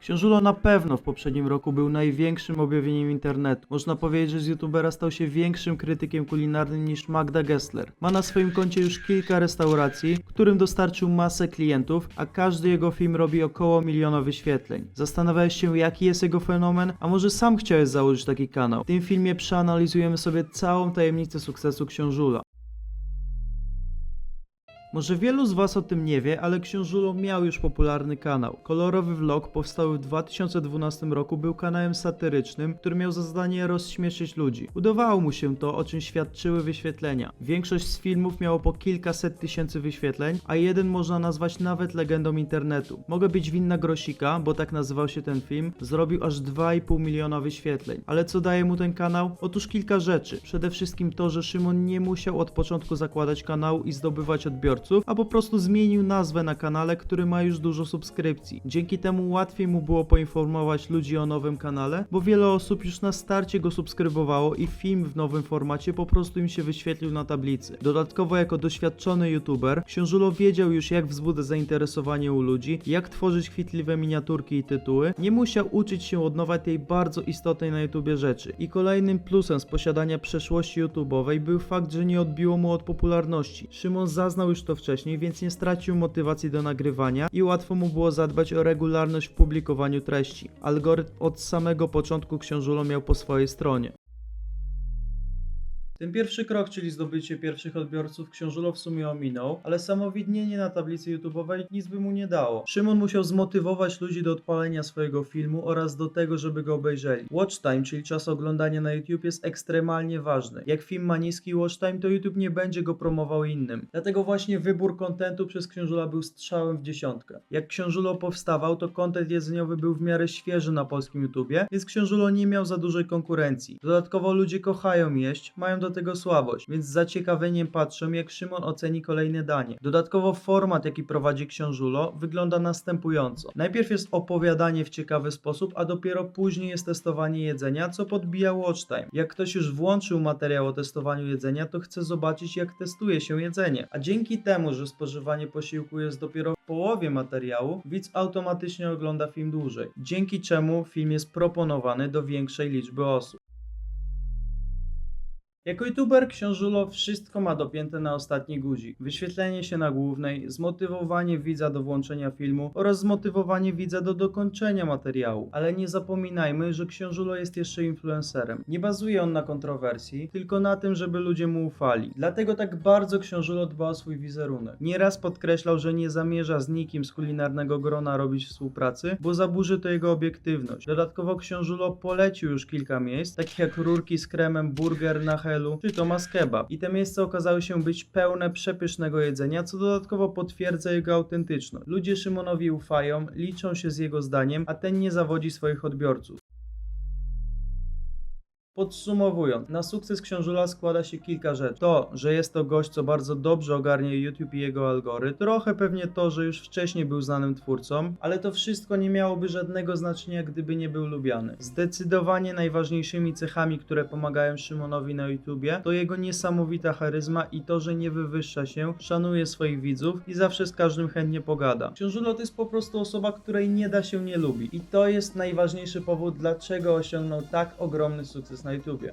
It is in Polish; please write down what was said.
Książulo na pewno w poprzednim roku był największym objawieniem internetu. Można powiedzieć, że z youtubera stał się większym krytykiem kulinarnym niż Magda Gessler. Ma na swoim koncie już kilka restauracji, którym dostarczył masę klientów, a każdy jego film robi około miliona wyświetleń. Zastanawiałeś się, jaki jest jego fenomen, a może sam chciałeś założyć taki kanał? W tym filmie przeanalizujemy sobie całą tajemnicę sukcesu Książula. Może wielu z Was o tym nie wie, ale Książulo miał już popularny kanał. Kolorowy Vlog powstały w 2012 roku, był kanałem satyrycznym, który miał za zadanie rozśmieszyć ludzi. Udawało mu się to, o czym świadczyły wyświetlenia. Większość z filmów miało po kilkaset tysięcy wyświetleń, a jeden można nazwać nawet legendą internetu. Mogę być winna Grosika, bo tak nazywał się ten film, zrobił aż 2,5 miliona wyświetleń. Ale co daje mu ten kanał? Otóż kilka rzeczy. Przede wszystkim to, że Szymon nie musiał od początku zakładać kanału i zdobywać odbiorców, a po prostu zmienił nazwę na kanale, który ma już dużo subskrypcji. Dzięki temu łatwiej mu było poinformować ludzi o nowym kanale, bo wiele osób już na starcie go subskrybowało i film w nowym formacie po prostu im się wyświetlił na tablicy. Dodatkowo jako doświadczony youtuber, Książulo wiedział już jak wzbudzać zainteresowanie u ludzi, jak tworzyć chwytliwe miniaturki i tytuły. Nie musiał uczyć się od nowa tej bardzo istotnej na YouTubie rzeczy. I kolejnym plusem z posiadania przeszłości YouTubeowej był fakt, że nie odbiło mu od popularności. Szymon zaznał już to wcześniej, więc nie stracił motywacji do nagrywania i łatwo mu było zadbać o regularność w publikowaniu treści. Algorytm od samego początku Książulo miał po swojej stronie. Ten pierwszy krok, czyli zdobycie pierwszych odbiorców, Książulo w sumie ominął, ale samo widnienie na tablicy YouTube'owej nic by mu nie dało. Szymon musiał zmotywować ludzi do odpalenia swojego filmu oraz do tego, żeby go obejrzeli. Watch time, czyli czas oglądania na YouTube jest ekstremalnie ważny. Jak film ma niski watch time, to YouTube nie będzie go promował innym. Dlatego właśnie wybór kontentu przez Książula był strzałem w dziesiątkę. Jak Książulo powstawał, to kontent jedzeniowy był w miarę świeży na polskim YouTubie, więc Książulo nie miał za dużej konkurencji. Dodatkowo ludzie kochają jeść, mają do tego słabość, więc z zaciekawieniem patrzą, jak Szymon oceni kolejne danie. Dodatkowo format, jaki prowadzi Książulo, wygląda następująco. Najpierw jest opowiadanie w ciekawy sposób, a dopiero później jest testowanie jedzenia, co podbija watch time. Jak ktoś już włączył materiał o testowaniu jedzenia, to chce zobaczyć, jak testuje się jedzenie. A dzięki temu, że spożywanie posiłku jest dopiero w połowie materiału, widz automatycznie ogląda film dłużej. Dzięki czemu film jest proponowany do większej liczby osób. Jako youtuber Książulo wszystko ma dopięte na ostatni guzik. Wyświetlenie się na głównej, zmotywowanie widza do włączenia filmu oraz zmotywowanie widza do dokończenia materiału. Ale nie zapominajmy, że Książulo jest jeszcze influencerem. Nie bazuje on na kontrowersji, tylko na tym, żeby ludzie mu ufali. Dlatego tak bardzo Książulo dba o swój wizerunek. Nieraz podkreślał, że nie zamierza z nikim z kulinarnego grona robić współpracy, bo zaburzy to jego obiektywność. Dodatkowo Książulo polecił już kilka miejsc, takich jak rurki z kremem, burger na helu, czy Thomas Kebab. I te miejsca okazały się być pełne przepysznego jedzenia, co dodatkowo potwierdza jego autentyczność. Ludzie Szymonowi ufają, liczą się z jego zdaniem, a ten nie zawodzi swoich odbiorców. Podsumowując, na sukces Książula składa się kilka rzeczy. To, że jest to gość, co bardzo dobrze ogarnia YouTube i jego algorytm, trochę pewnie to, że już wcześniej był znanym twórcą, ale to wszystko nie miałoby żadnego znaczenia, gdyby nie był lubiany. Zdecydowanie najważniejszymi cechami, które pomagają Szymonowi na YouTubie, to jego niesamowita charyzma i to, że nie wywyższa się, szanuje swoich widzów i zawsze z każdym chętnie pogada. Książulo to jest po prostu osoba, której nie da się nie lubić. I to jest najważniejszy powód, dlaczego osiągnął tak ogromny sukces na YouTubie.